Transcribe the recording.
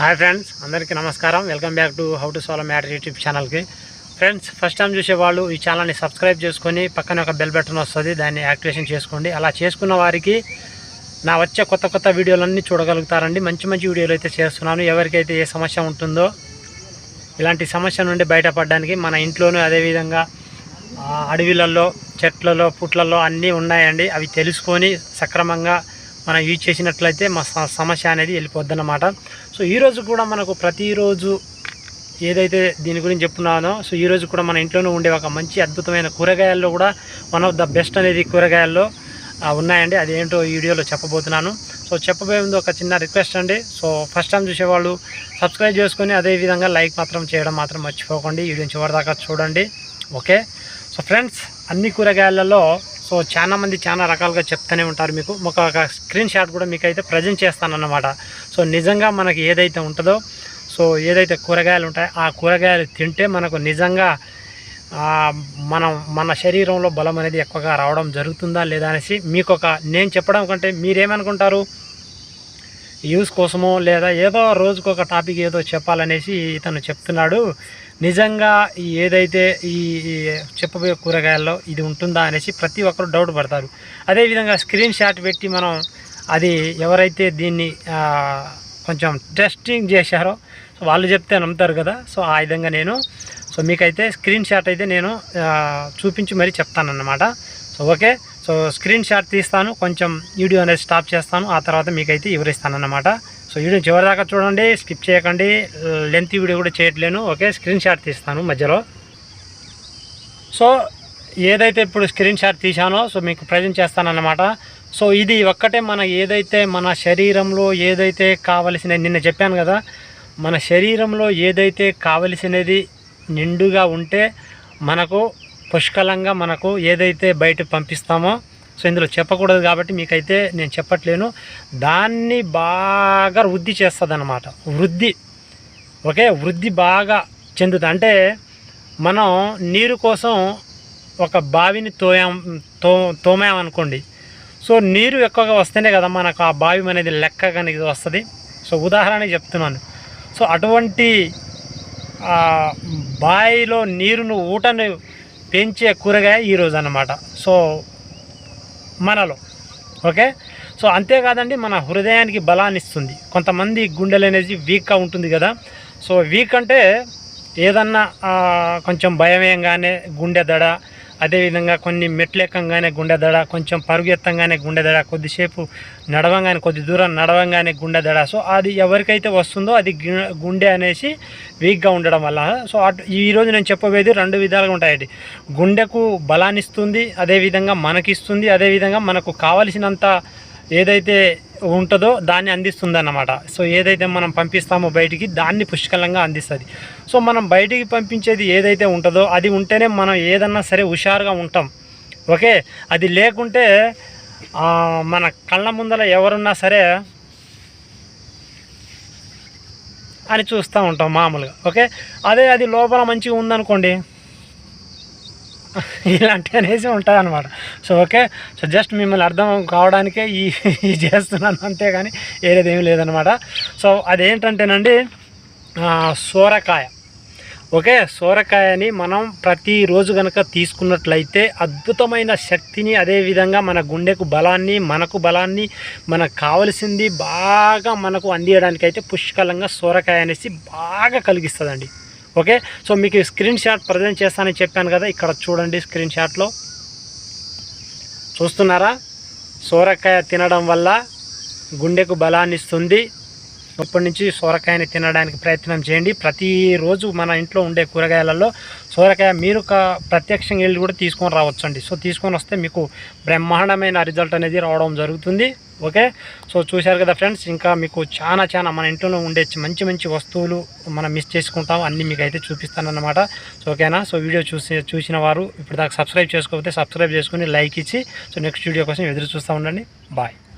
Hi friends అందరికీ నమస్కారం. Welcome back to how to solve matter YouTube ఛానల్కి friends first time చూసేవాళ్ళు ఈ ఛానల్ని సబ్స్క్రైబ్ చేసుకొని పక్కన ఒక బెల్ బటన్ వస్తుంది. దాన్ని యాక్టివేషన్ చేసుకోండి. అలా చేసుకున్న వారికి నా వచ్చే కొత్త కొత్త వీడియోలన్నీ చూడగలుగుతారండి. మంచి మంచి వీడియోలు అయితే చేస్తున్నాను. ఎవరికైతే ఏ సమస్య ఉంటుందో ఇలాంటి సమస్య నుండి బయటపడడానికి మన ఇంట్లోనూ అదేవిధంగా అడవిలలో చెట్లలో పుట్లలో అన్నీ ఉన్నాయండి. అవి తెలుసుకొని సక్రమంగా మనం యూజ్ చేసినట్లయితే మా సమస్య అనేది వెళ్ళిపోద్దన్నమాట. సో ఈరోజు కూడా మనకు ప్రతిరోజు ఏదైతే దీని గురించి చెప్తున్నానో సో ఈరోజు కూడా మన ఇంట్లోనే ఉండే ఒక మంచి అద్భుతమైన కూరగాయల్లో కూడా వన్ ఆఫ్ ద బెస్ట్ అనేది కూరగాయల్లో ఉన్నాయండి. అదేంటో ఈ వీడియోలో చెప్పబోతున్నాను. సో చెప్పబోయే ముందు ఒక చిన్న రిక్వెస్ట్ అండి. సో ఫస్ట్ టైం చూసేవాళ్ళు సబ్స్క్రైబ్ చేసుకొని అదేవిధంగా లైక్ మాత్రం చేయడం మాత్రం మర్చిపోకండి. వీడియో చివరిదాకా చూడండి. ఓకే సో ఫ్రెండ్స్ అన్ని కూరగాయలలో సో చాలా మంది చాలా రకాలుగా చెప్తూనే ఉంటారు మీకు. ఒక స్క్రీన్ షాట్ కూడా మీకు అయితే ప్రజెంట్ చేస్తానన్నమాట. సో నిజంగా మనకి ఏదైతే ఉంటుందో సో ఏదైతే కూరగాయలు ఉంటాయో ఆ కూరగాయలు తింటే మనకు నిజంగా మనం మన శరీరంలో బలం అనేది ఎక్కువగా రావడం జరుగుతుందా లేదా అనేసి మీకు ఒక నేను చెప్పడం కంటే మీరేమనుకుంటారు? యూస్ కోసమో లేదా ఏదో రోజుకు ఒక టాపిక్ ఏదో చెప్పాలనేసి ఇతను చెప్తున్నాడు. నిజంగా ఏదైతే ఈ చెప్పబోయే కూరగాయల్లో ఇది ఉంటుందా అనేసి ప్రతి ఒక్కరు డౌట్ పడతారు. అదేవిధంగా స్క్రీన్ షాట్ పెట్టి మనం అది ఎవరైతే దీన్ని కొంచెం టెస్టింగ్ చేశారో సో వాళ్ళు చెప్తే నమ్ముతారు కదా. సో ఆ విధంగా నేను సో మీకైతే స్క్రీన్ షాట్ అయితే నేను చూపించి మరీ చెప్తానన్నమాట. So okay. So screen shot తీస్తాను కొంచెం వీడియో అనేది స్టాప్ చేస్తాను ఆ తర్వాత మీకైతే వివరిస్తానన్నమాట. సో వీడియో చివరిదాకా చూడండి స్కిప్ చేయకండి లెంత్ వీడియో కూడా చేయట్లేను ఓకే స్క్రీన్ షాట్ తీస్తాను మధ్యలో. సో ఏదైతే ఇప్పుడు స్క్రీన్ షాట్ తీశానో సో మీకు ప్రజెంట్ చేస్తానన్నమాట. సో ఇది ఒక్కటే మన ఏదైతే మన శరీరంలో ఏదైతే కావలసిన నిన్న చెప్పాను కదా మన శరీరంలో ఏదైతే కావలసినది నిండుగా ఉంటే మనకు పుష్కలంగా మనకు ఏదైతే బయట పంపిస్తామో సో ఇందులో చెప్పకూడదు కాబట్టి మీకైతే నేను చెప్పట్లేను. దాన్ని బాగా వృద్ధి చేస్తుంది అన్నమాట వృద్ధి. ఓకే? వృద్ధి బాగా చెందుతుంది అంటే మనం నీరు కోసం ఒక బావిని తోయాం తో తోమామనుకోండి. సో నీరు ఎక్కువగా వస్తేనే కదా మనకు ఆ బావి అనేది లెక్క కనుక వస్తుంది. సో ఉదాహరణ చెప్తున్నాను. సో అటువంటి బావిలో నీరును ఊటను పెంచే కూరగాయ ఈరోజు అన్నమాట సో మనలో. ఓకే? సో అంతేకాదండి మన హృదయానికి బలాన్ని ఇస్తుంది. కొంతమంది గుండెలు అనేది వీక్గా ఉంటుంది కదా. సో వీక్ అంటే ఏదన్నా కొంచెం భయమేయంగానే గుండె దడ అదేవిధంగా కొన్ని మెట్లు ఎక్కంగానే కొంచెం పరుగు ఎత్తంగానే గుండె దడ కొద్దిసేపు నడవంగానే కొద్ది దూరం నడవంగానే గుండె దడ. సో అది ఎవరికైతే వస్తుందో అది గుండె అనేసి వీక్గా ఉండడం వల్ల. సో అటు ఈరోజు నేను చెప్పబోయేది రెండు విధాలుగా ఉంటాయండి. గుండెకు బలాన్ని ఇస్తుంది అదేవిధంగా మనకిస్తుంది అదేవిధంగా మనకు కావలసినంత ఏదైతే ఉంటుందో దాన్ని అందిస్తుంది అన్నమాట సో ఏదైతే మనం పంపిస్తామో బయటికి దాన్ని పుష్కలంగా అందిస్తుంది. సో మనం బయటికి పంపించేది ఏదైతే ఉంటుందో అది ఉంటేనే మనం ఏదన్నా సరే హుషారుగా ఉంటాం. ఓకే? అది లేకుంటే మన కళ్ళ ముందర ఎవరున్నా సరే అని చూస్తూ ఉంటాం మామూలుగా. ఓకే? అదే అది లోపల మంచిగా ఉందనుకోండి. ఇలాంటి అనేసి ఉంటాయి అనమాట సో ఓకే. సో జస్ట్ మిమ్మల్ని అర్థం కావడానికే ఈ చేస్తున్నాను. అంతేగాని ఏది ఏమీ లేదనమాట సో అదేంటంటేనండి సోరకాయ. ఓకే? సోరకాయని మనం ప్రతిరోజు కనుక తీసుకున్నట్లయితే అద్భుతమైన శక్తిని అదేవిధంగా మన గుండెకు బలాన్ని మనకు బలాన్ని మనకు కావలసింది బాగా మనకు అందియడానికైతే పుష్కలంగా సోరకాయ అనేసి బాగా కలిగిస్తుందండి. ఓకే? సో మీకు స్క్రీన్ షాట్ ప్రజెంట్ చేస్తానని చెప్పాను కదా ఇక్కడ చూడండి స్క్రీన్ షాట్లో. చూస్తున్నారా? సోరకాయ తినడం వల్ల గుండెకు బలాన్ని ఇస్తుంది ఇప్పటి నుంచి సొరకాయని తినడానికి ప్రయత్నం చేయండి. ప్రతిరోజు మన ఇంట్లో ఉండే కూరగాయలలో సొరకాయ మీరు ఒక ప్రత్యక్షంగా వెళ్ళి కూడా తీసుకొని రావచ్చండి. సో తీసుకొని వస్తే మీకు బ్రహ్మాండమైన రిజల్ట్ అనేది రావడం జరుగుతుంది. ఓకే? సో చూశారు కదా ఫ్రెండ్స్ ఇంకా మీకు చాలా చాలా మన ఇంట్లో ఉండే మంచి మంచి వస్తువులు మనం మిస్ చేసుకుంటాం. అన్నీ మీకు అయితే చూపిస్తానన్నమాట. సో ఓకేనా? సో వీడియో చూసి చూసిన వారు ఇప్పుడు దాకా సబ్స్క్రైబ్ చేసుకోకపోతే సబ్స్క్రైబ్ చేసుకుని లైక్ ఇచ్చి సో నెక్స్ట్ వీడియో కోసం ఎదురు చూస్తూ ఉండండి. బాయ్.